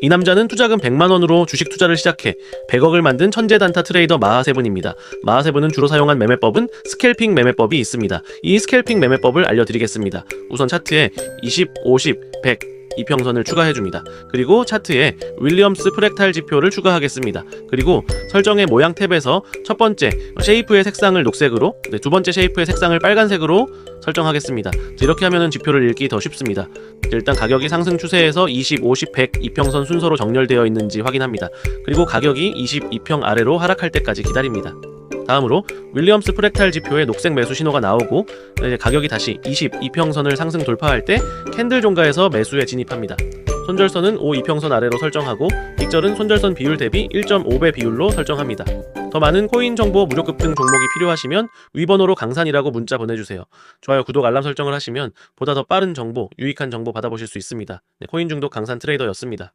이 남자는 투자금 100만 원으로 주식 투자를 시작해 100억을 만든 천재 단타 트레이더 마하세븐입니다. 마하세븐은 주로 사용한 매매법은 스캘핑 매매법이 있습니다. 이 스캘핑 매매법을 알려드리겠습니다. 우선 차트에 20, 50, 100 이평선을 추가해줍니다. 그리고 차트에 윌리엄스 프랙탈 지표를 추가하겠습니다. 그리고 설정의 모양 탭에서 첫 번째 쉐이프의 색상을 녹색으로, 네, 두 번째 쉐이프의 색상을 빨간색으로 설정하겠습니다. 이렇게 하면은 지표를 읽기 더 쉽습니다. 일단 가격이 상승 추세에서 20, 50, 100 이평선 순서로 정렬되어 있는지 확인합니다. 그리고 가격이 22평 아래로 하락할 때까지 기다립니다. 다음으로 윌리엄스 프랙탈 지표의 녹색 매수 신호가 나오고 가격이 다시 22평선을 상승 돌파할 때 캔들 종가에서 매수에 진입합니다. 손절선은 5 이평선 아래로 설정하고 빅절은 손절선 비율 대비 1.5배 비율로 설정합니다. 더 많은 코인 정보 무료 급 등 종목이 필요하시면 위번호로 강산이라고 문자 보내주세요. 좋아요, 구독, 알람 설정을 하시면 보다 더 빠른 정보, 유익한 정보 받아보실 수 있습니다. 네, 코인 중독 강산 트레이더였습니다.